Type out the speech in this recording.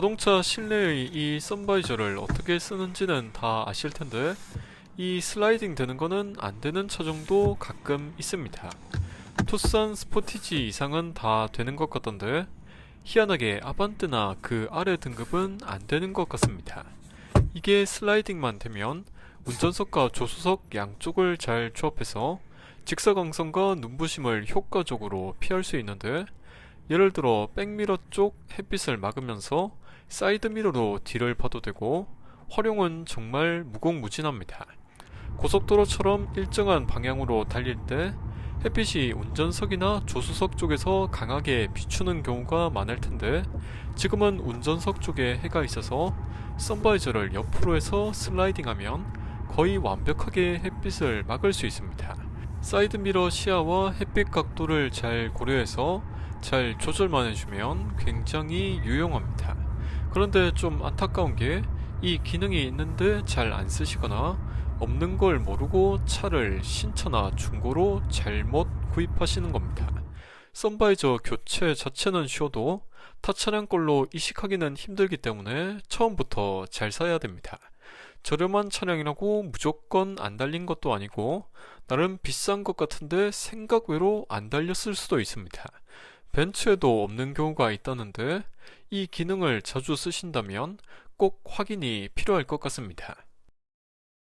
자동차 실내의 이 선바이저를 어떻게 쓰는지는 다 아실 텐데 이 슬라이딩 되는 거는 안 되는 차종도 가끔 있습니다. 투싼 스포티지 이상은 다 되는 것 같던데 희한하게 아반떼나 그 아래 등급은 안 되는 것 같습니다. 이게 슬라이딩만 되면 운전석과 조수석 양쪽을 잘 조합해서 직사광선과 눈부심을 효과적으로 피할 수 있는데 예를 들어 백미러 쪽 햇빛을 막으면서 사이드미러로 뒤를 봐도 되고 활용은 정말 무궁무진합니다. 고속도로처럼 일정한 방향으로 달릴 때 햇빛이 운전석이나 조수석 쪽에서 강하게 비추는 경우가 많을 텐데 지금은 운전석 쪽에 해가 있어서 선바이저를 옆으로 해서 슬라이딩하면 거의 완벽하게 햇빛을 막을 수 있습니다. 사이드미러 시야와 햇빛 각도를 잘 고려해서 잘 조절만 해주면 굉장히 유용합니다. 그런데 좀 안타까운 게 이 기능이 있는데 잘 안 쓰시거나 없는 걸 모르고 차를 신차나 중고로 잘못 구입하시는 겁니다. 선바이저 교체 자체는 쉬워도 타 차량 걸로 이식하기는 힘들기 때문에 처음부터 잘 사야 됩니다. 저렴한 차량이라고 무조건 안 달린 것도 아니고 나름 비싼 것 같은데 생각 외로 안 달렸을 수도 있습니다. 벤츠에도 없는 경우가 있다는데 이 기능을 자주 쓰신다면 꼭 확인이 필요할 것 같습니다.